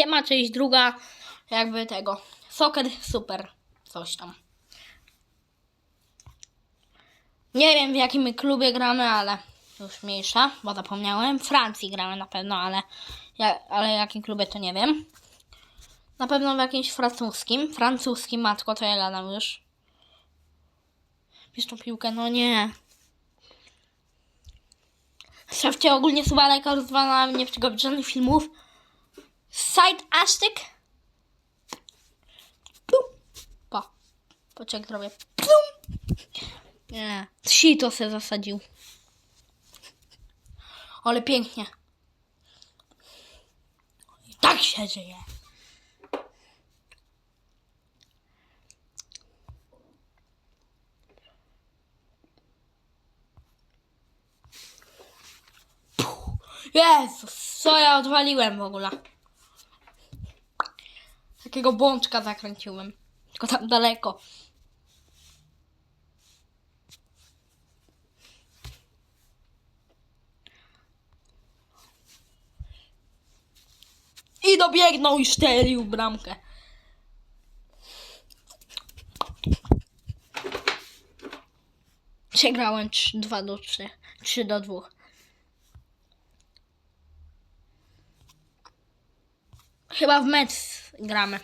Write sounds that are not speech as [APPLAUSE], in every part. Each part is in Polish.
siema, część druga, jakby tego, soccer super, coś tam. Nie wiem w jakim klubie gramy, ale już mniejsza, bo zapomniałem. W Francji gramy na pewno, ale, ja, ale w jakim klubie to nie wiem. Na pewno w jakimś francuskim. Francuskim, matko, to ja gadam już. Bierz tą piłkę, no nie. Szefcie ogólnie suba lajka rozwala nie przygotować żadnych filmów. Side Aztek. Pum. Pa. Poczek zrobię. Pum. Nie. Sito se zasadził. Ale pięknie. I tak się żyje. Jezus, co ja odwaliłem w ogóle. Takiego bączka zakręciłem. Tylko tam daleko. I dobiegnął i szczelił bramkę. Przegrałem 2 do 3. 3 do 2. Chyba w mecz gramy.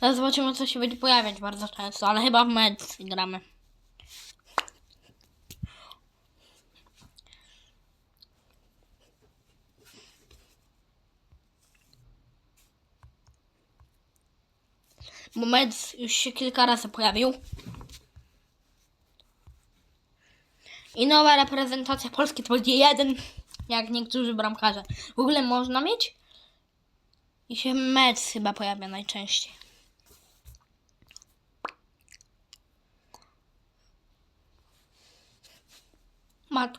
Zaraz zobaczymy, co się będzie pojawiać bardzo często, ale chyba w mecz gramy. Bo mecz już się kilka razy pojawił. I nowa reprezentacja Polski to będzie jeden, jak niektórzy bramkarze. W ogóle można mieć? I się mecz chyba pojawia najczęściej. Mat...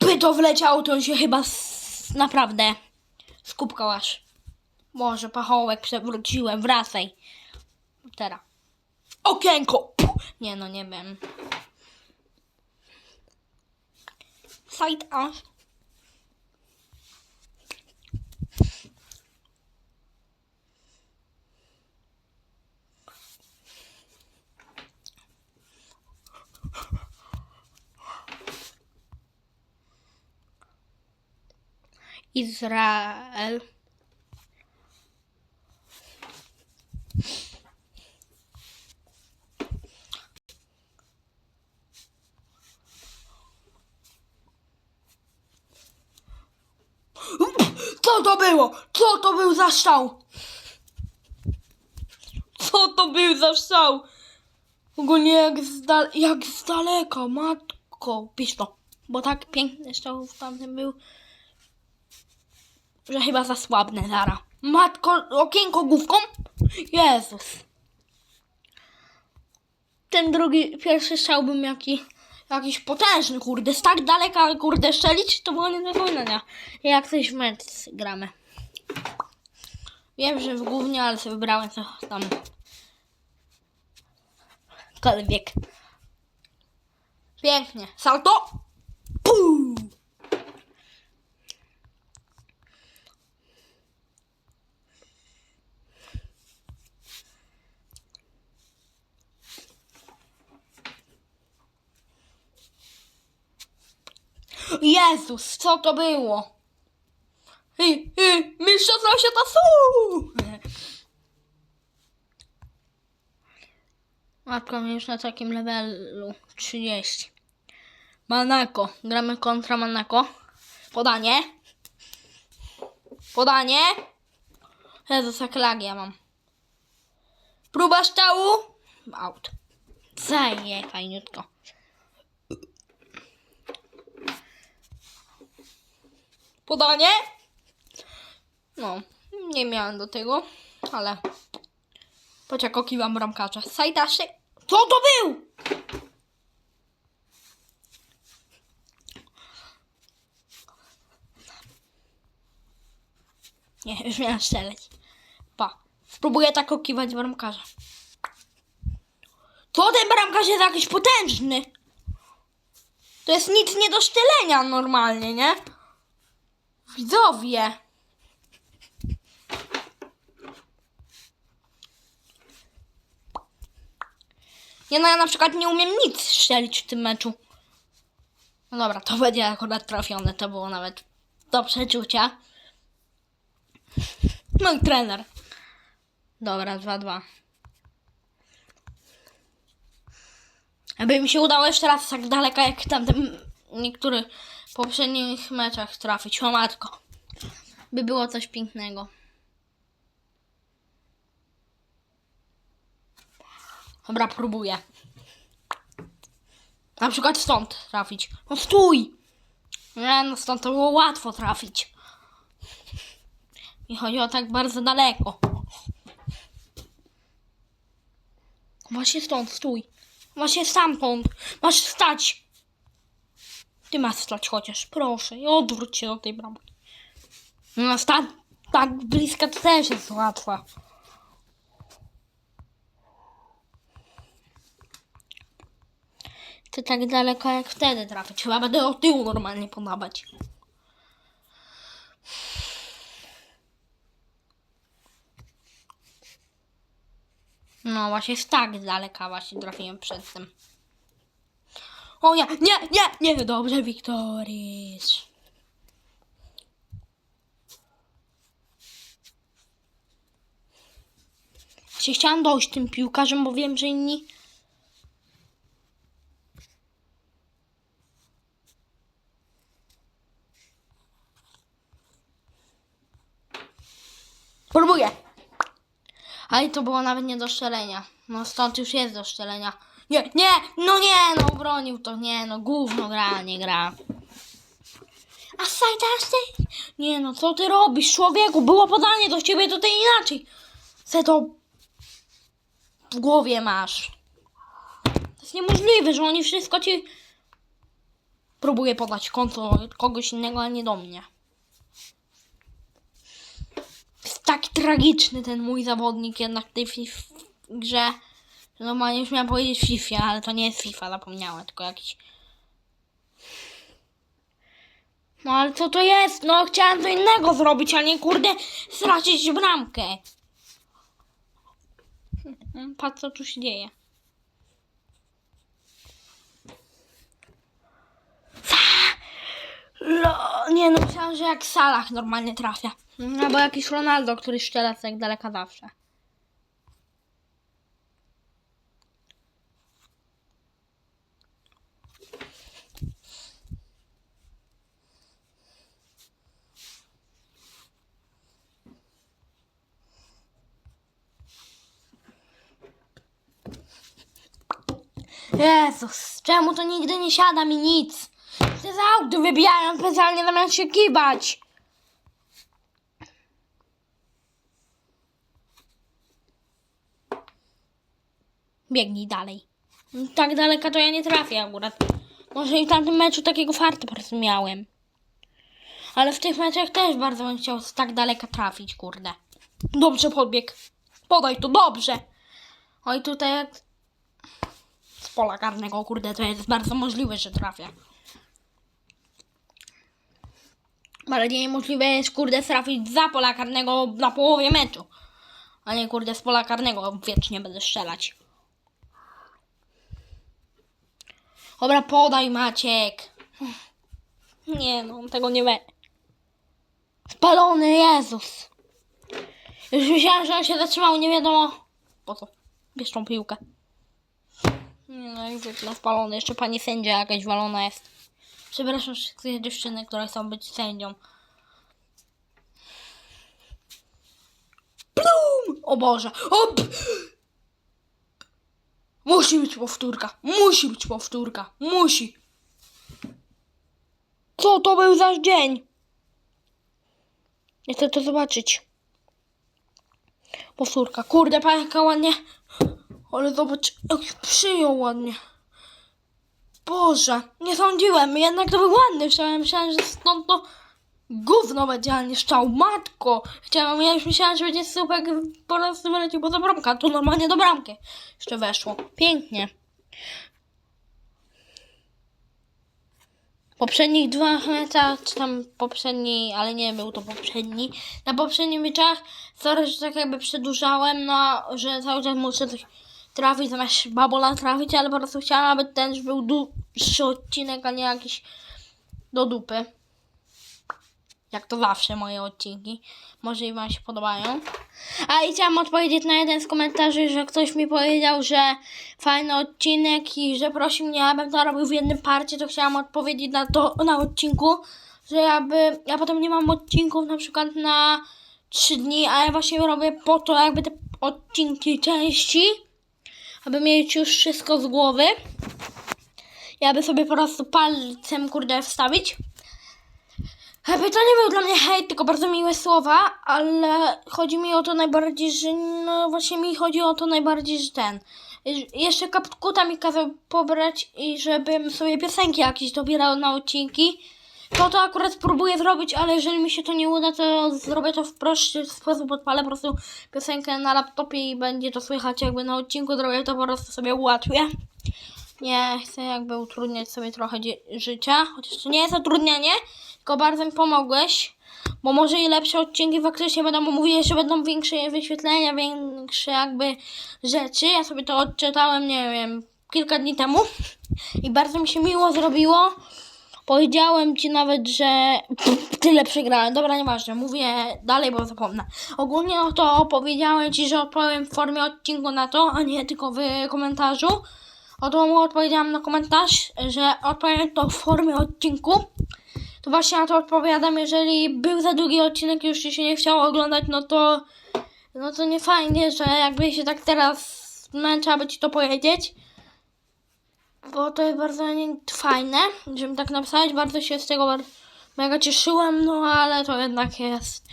By to wleciało, to się chyba s... naprawdę skupkał aż. Może pachołek przewróciłem, wracaj. Teraz. Okienko! Puh. Nie no, nie wiem. Side A. Izrael. Co to było? Co to był za strzał? Co to był za strzał? Ogólnie jak z, dal- jak z daleka, matko. Pisz to. Bo tak piękny strzał w tamtym był, że chyba za słabne zara. Matko, okienko główką? Jezus. Ten drugi, pierwszy strzał był jaki, jakiś potężny, kurde. Z tak daleka, kurde, strzelić, to było nie do wykonania. Jak coś w mecz gramy. Wiem, że w głównie, ale sobie wybrałem co tam. Kolwiek. Pięknie. Salto. Puu. Jezus, co to było? Hej, hej, mistrzostwa świata są! Mnie już na takim levelu 30. Manako. Gramy kontra Manako. Podanie. Podanie. Jezus, jak lag ja mam. Próba szczału. Out. Zaje, fajniutko. Podanie. No, nie miałem do tego, ale... Poczekokiwam bramkarza. Sajtaszy. Co to był? Nie, już miałem strzelać. Pa. Spróbuję tak okiwać bramkarza. Co ten bramkarz jest jakiś potężny? To jest nic nie do szczelenia normalnie, nie? widzowie. Ja no, na, na przykład nie umiem nic strzelić w tym meczu. No dobra, to będzie akurat trafione, to było nawet do przeczucia. Mój trener. Dobra, 2-2. Aby mi się udało jeszcze raz tak daleko jak tamten niektóry poprzednich meczach trafić. O matko. By było coś pięknego. Dobra, próbuję. Na przykład stąd trafić. No stój! Nie, no stąd to było łatwo trafić. Mi chodzi o tak bardzo daleko. Właśnie stąd, stój. Właśnie stamtąd. Masz wstać. Ty masz wstać chociaż, proszę. I odwróć się do tej bramki. No, sta- tak bliska to też jest łatwa. Ty tak daleko jak wtedy trafić. Chyba będę o tyłu normalnie podawać. No właśnie z tak daleka właśnie trafiłem przed tym. O nie, nie, nie, nie, dobrze, Wiktoris. Chciałam dojść tym piłkarzem, bo wiem, że inni Próbuję. Ale to było nawet nie do szczelenia. No stąd już jest do szczelenia. Nie, nie, no nie, no bronił to, nie, no gówno gra, nie gra. A Sajdasty? Nie no, co ty robisz, człowieku? Było podanie do ciebie, ty inaczej. Se to w głowie masz. To jest niemożliwe, że oni wszystko ci... Próbuję podać konto kogoś innego, a nie do mnie. Jest taki tragiczny ten mój zawodnik jednak w tej grze. Że Normalnie już miałam powiedzieć FIFA, ale to nie jest FIFA, zapomniałem, tylko jakiś... No ale co to jest? No chciałem co innego zrobić, a nie kurde stracić bramkę. [LAUGHS] Patrz co tu się dzieje. Lo, nie no, myślałam, że jak Salah normalnie trafia. Albo jakiś Ronaldo, który strzela z tak daleka zawsze. Jezus, czemu to nigdy nie siada mi nic? Te z auty wybijają specjalnie zamiast się kibać. Biegnij dalej. Tak daleka to ja nie trafię akurat. Może i w tamtym meczu takiego farta po prostu miałem. Ale w tych meczach też bardzo bym chciał tak daleka trafić, kurde. Dobrze podbieg. Podaj to, dobrze. Oj, tutaj jak pola karnego, kurde, to jest bardzo możliwe, że trafię. Bardziej niemożliwe jest, kurde, trafić za pola karnego na połowie meczu. A nie, kurde, z pola karnego wiecznie będę strzelać. Dobra, podaj Maciek. Nie no, tego nie we. Spalony Jezus. Już myślałam, że on się zatrzymał, nie wiadomo po co. Bierz tą piłkę. Nie no, jak zwykle spalony. Jeszcze pani sędzia jakaś walona jest. Przepraszam wszystkie dziewczyny, które chcą być sędzią. Plum! O Boże! Op! Musi być powtórka. Musi być powtórka. Musi. Co to był za dzień? Ja chcę to zobaczyć. Powtórka. Kurde, pan jaka. Ale zobacz, jak przyjął ładnie. Boże, nie sądziłem. Jednak to był ładny strzał. Myślałem, że stąd to gówno będzie, a nie. Matko! Chciałam, ja już myślałam, że będzie super po prostu wyleciał poza bramkę. a Tu normalnie do bramki jeszcze weszło. Pięknie. Poprzednich dwa meczach, czy tam poprzedni, ale nie był to poprzedni. Na poprzednich meczach, sorry, że tak jakby przedłużałem, no, że cały czas muszę coś trafić, zamiast babola trafić, ale po prostu chciałam, aby ten był dłuższy odcinek, a nie jakiś do dupy. Jak to zawsze moje odcinki. Może i Wam się podobają. A i chciałam odpowiedzieć na jeden z komentarzy, że ktoś mi powiedział, że fajny odcinek i że prosi mnie, abym to robił w jednym parcie, to chciałam odpowiedzieć na to na odcinku, że jakby ja potem nie mam odcinków na przykład na 3 dni, a ja właśnie robię po to jakby te odcinki części, aby mieć już wszystko z głowy. I aby sobie po prostu palcem kurde wstawić. Jakby to nie był dla mnie hejt, tylko bardzo miłe słowa, ale chodzi mi o to najbardziej, że no właśnie mi chodzi o to najbardziej, że ten. Jeszcze kapkuta mi kazał pobrać i żebym sobie piosenki jakieś dobierał na odcinki. To to akurat próbuję zrobić, ale jeżeli mi się to nie uda, to zrobię to w prosty sposób. Odpalę po prostu piosenkę na laptopie i będzie to słychać jakby na odcinku. Zrobię to po prostu sobie ułatwię. Nie chcę jakby utrudniać sobie trochę życia, chociaż to nie jest utrudnianie, tylko bardzo mi pomogłeś, bo może i lepsze odcinki faktycznie będą, mówię, że będą większe wyświetlenia, większe jakby rzeczy. Ja sobie to odczytałem, nie wiem, kilka dni temu i bardzo mi się miło zrobiło. Powiedziałem ci nawet, że [LAUGHS] tyle przegrałem. Dobra, nieważne, mówię dalej, bo zapomnę. Ogólnie no to powiedziałem ci, że odpowiem w formie odcinku na to, a nie tylko w komentarzu. Oto mu odpowiedziałam na komentarz, że odpowiem to w formie odcinku. To właśnie na to odpowiadam, jeżeli był za długi odcinek już ci się nie chciało oglądać, no to no to nie fajnie, że jakby się tak teraz męczę, aby ci to powiedzieć. Bo to jest bardzo fajne, żebym tak napisać. Bardzo się z tego mega cieszyłem, no ale to jednak jest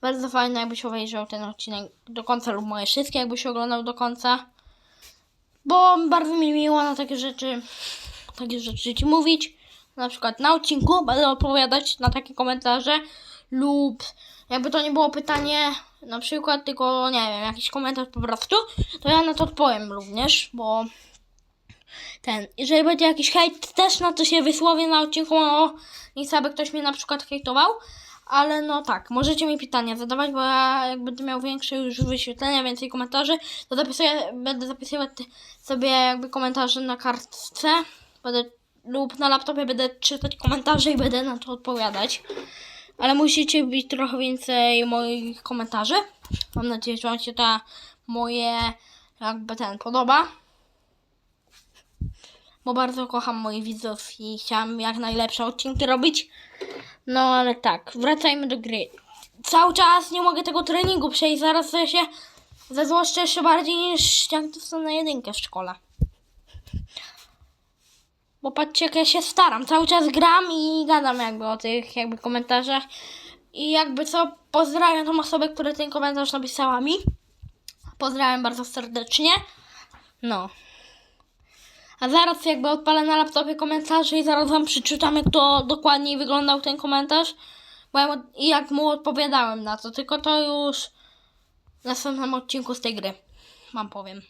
bardzo fajne, jakbyś obejrzał ten odcinek do końca lub moje wszystkie, jakbyś oglądał do końca. Bo bardzo mi miło na takie rzeczy, takie rzeczy ci mówić. Na przykład na odcinku będę odpowiadać na takie komentarze lub jakby to nie było pytanie na przykład, tylko nie wiem, jakiś komentarz po prostu, to ja na to odpowiem również, bo ten, jeżeli będzie jakiś hejt, też na to się wysłowię na odcinku, no, nie chcę, aby ktoś mnie na przykład hejtował, ale no tak, możecie mi pytania zadawać, bo ja jak będę miał większe już wyświetlenia, więcej komentarzy, to zapisuję, będę zapisywać sobie jakby komentarze na kartce, będę, lub na laptopie będę czytać komentarze i będę na to odpowiadać. Ale musicie być trochę więcej moich komentarzy. Mam nadzieję, że Wam się ta moje jakby ten podoba bo bardzo kocham moich widzów i chciałam jak najlepsze odcinki robić. No ale tak, wracajmy do gry. Cały czas nie mogę tego treningu przejść, zaraz się zezłoszczę jeszcze bardziej niż jak dostanę jedynkę w szkole. Bo patrzcie jak ja się staram, cały czas gram i gadam jakby o tych jakby komentarzach. I jakby co, pozdrawiam tą osobę, która ten komentarz napisała mi. Pozdrawiam bardzo serdecznie. No. A zaraz jakby odpalę na laptopie komentarze i zaraz wam przeczytam, jak to dokładniej wyglądał ten komentarz. Bo ja, I jak mu odpowiadałem na to. Tylko to już w następnym odcinku z tej gry. Wam powiem.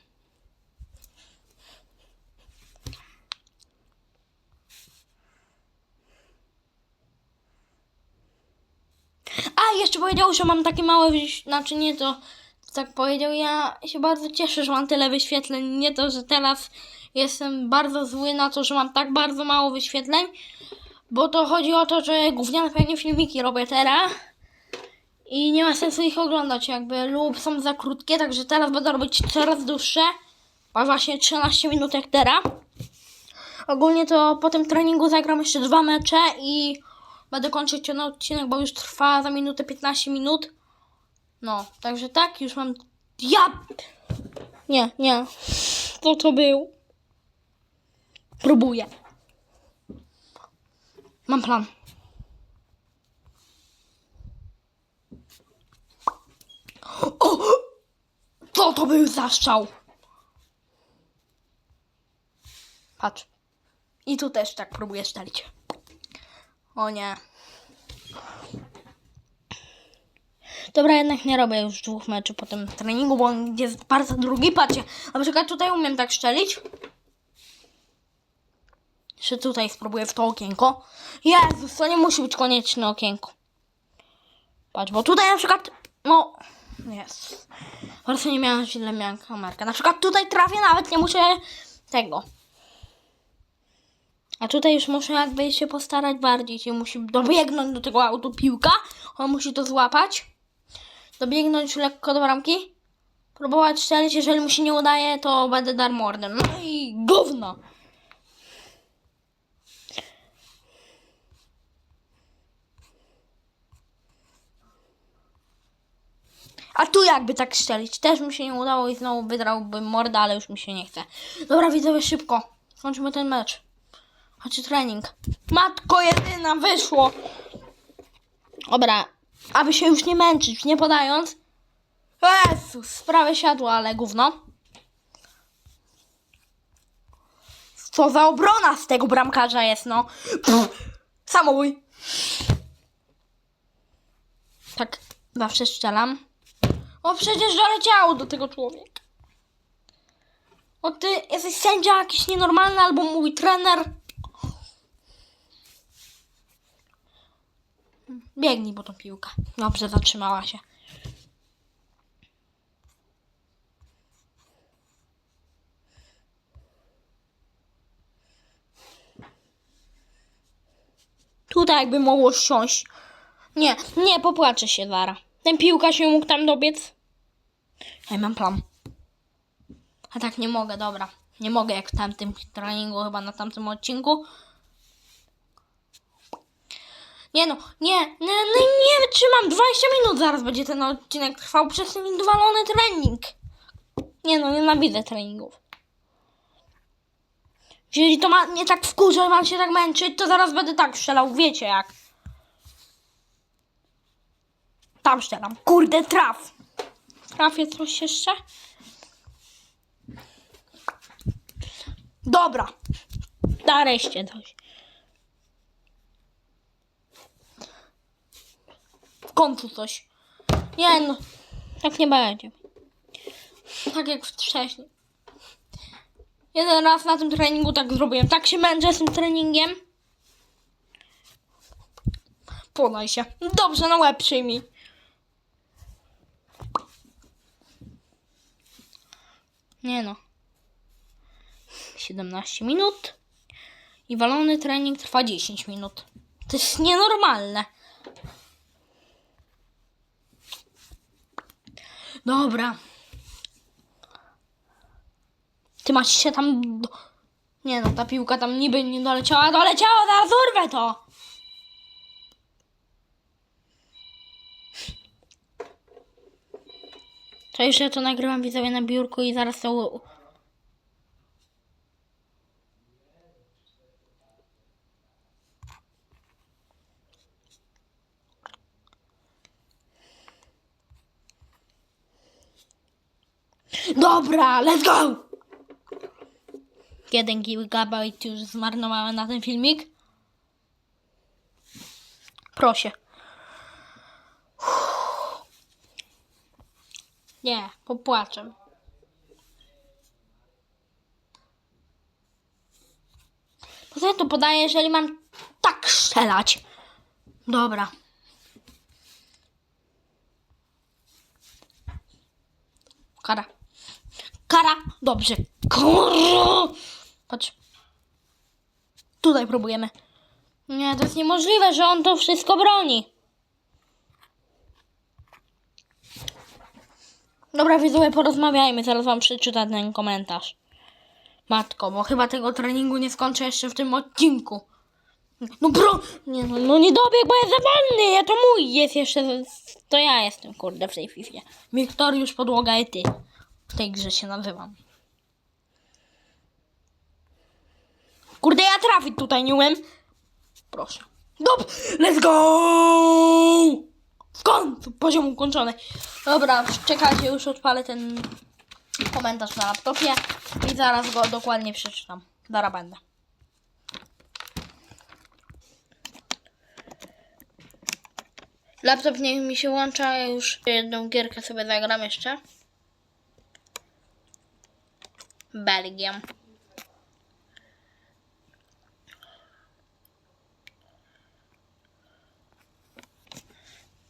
A, jeszcze powiedział, że mam takie małe, znaczy nie to, tak powiedział, ja się bardzo cieszę, że mam tyle wyświetleń, nie to, że teraz jestem bardzo zły na to, że mam tak bardzo mało wyświetleń, bo to chodzi o to, że gówniane pewnie filmiki robię teraz i nie ma sensu ich oglądać jakby, lub są za krótkie, także teraz będę robić coraz dłuższe, a właśnie 13 minut jak teraz. Ogólnie to po tym treningu zagram jeszcze dwa mecze i będę kończyć ten odcinek, bo już trwa za minutę 15 minut. No, także tak, już mam. Ja! Nie, nie. Co to był? Próbuję. Mam plan. O! Co to był za strzał? Patrz. I tu też tak próbuję strzelić. O nie. Dobra, jednak nie robię już dwóch meczów po tym treningu, bo on jest bardzo drugi. Patrzcie, na przykład tutaj umiem tak strzelić. Jeszcze tutaj spróbuję w to okienko. Jezus, to nie musi być konieczne okienko. Patrz, bo tutaj na przykład, no, Jest. Prostu nie miałam źle miałam kamerkę. Na przykład tutaj trafię, nawet nie muszę tego. A tutaj już muszę jakby się postarać bardziej. Czyli musi dobiegnąć do tego autu piłka. On musi to złapać. Dobiegnąć lekko do bramki. Próbować strzelić. Jeżeli mu się nie udaje, to będę dar mordem. No i gówno. A tu jakby tak strzelić. Też mi się nie udało i znowu wydrałbym morda, ale już mi się nie chce. Dobra, widzowie, szybko. Skończmy ten mecz. Chodźcie trening. Matko jedyna, wyszło. Dobra, aby się już nie męczyć, nie podając. Jezus, prawie siadło, ale gówno. Co za obrona z tego bramkarza jest, no. Pff, samobój. Tak, zawsze strzelam. O, przecież doleciało do tego człowieka. O, ty jesteś sędzia jakiś nienormalny albo mój trener. Biegnij po tą piłkę. Dobrze, zatrzymała się. Tutaj jakby mogło siąść. Nie, nie, popłaczę się Zara. Ten piłka się mógł tam dobiec. Ja mam plan. A tak nie mogę, dobra. Nie mogę jak w tamtym treningu, chyba na tamtym odcinku. Nie no, nie, nie, no nie wytrzymam. 20 minut zaraz będzie ten odcinek trwał przez ten dowalony trening. Nie no, nienawidzę treningów. Jeżeli to ma mnie tak wkurza, mam się tak męczyć, to zaraz będę tak strzelał, wiecie jak. Tam strzelam. Kurde, traf. Trafię coś jeszcze? Dobra. Nareszcie coś. W końcu coś. Nie no. Tak nie będzie. Tak jak wcześniej. Jeden raz na tym treningu tak zrobiłem. Tak się męczę z tym treningiem. Podaj się. Dobrze, na łeb przyjmij. Nie no. 17 minut. I walony trening trwa 10 minut. To jest nienormalne. Dobra. Ty masz się tam. Nie no, ta piłka tam niby nie doleciała. Doleciała, zaraz urwę to! To już ja to nagrywam widzowie na biurku i zaraz to. Dobra, let's go! Jeden gigabajt już zmarnowałem na ten filmik. Proszę. Nie, popłaczę. Poza tym to podaję, jeżeli mam tak strzelać. Dobra. Kara. Kara. Dobrze. Patrz. Tutaj próbujemy. Nie, to jest niemożliwe, że on to wszystko broni. Dobra, widzowie, porozmawiajmy. Zaraz wam przeczytam ten komentarz. Matko, bo chyba tego treningu nie skończę jeszcze w tym odcinku. No bro, nie no, no nie dobieg, bo jest za wolny, ja to mój jest jeszcze, to ja jestem, kurde, w tej fifie. Wiktoriusz Podłoga i ty. W tej grze się nazywam. Kurde, ja trafić tutaj nie umiem. Proszę. Dob, let's go! W końcu, poziom ukończony. Dobra, czekajcie, już odpalę ten komentarz na laptopie i zaraz go dokładnie przeczytam. Dara będę. Laptop niech mi się łącza, już jedną gierkę sobie zagram jeszcze. Belgium.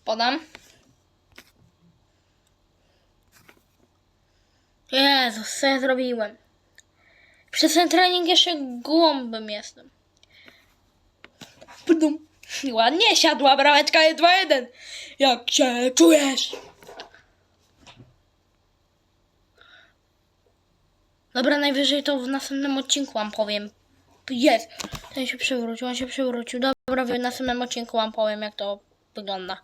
Podam. Jezus, co ja zrobiłem? Przez ten trening jeszcze głąbym jestem. Pdum. Ładnie siadła brameczka jest 2-1. Jak się czujesz? Dobra, najwyżej to w następnym odcinku wam powiem. Jest. Ten się przewrócił, on się przewrócił. Dobra, w następnym odcinku wam powiem, jak to wygląda.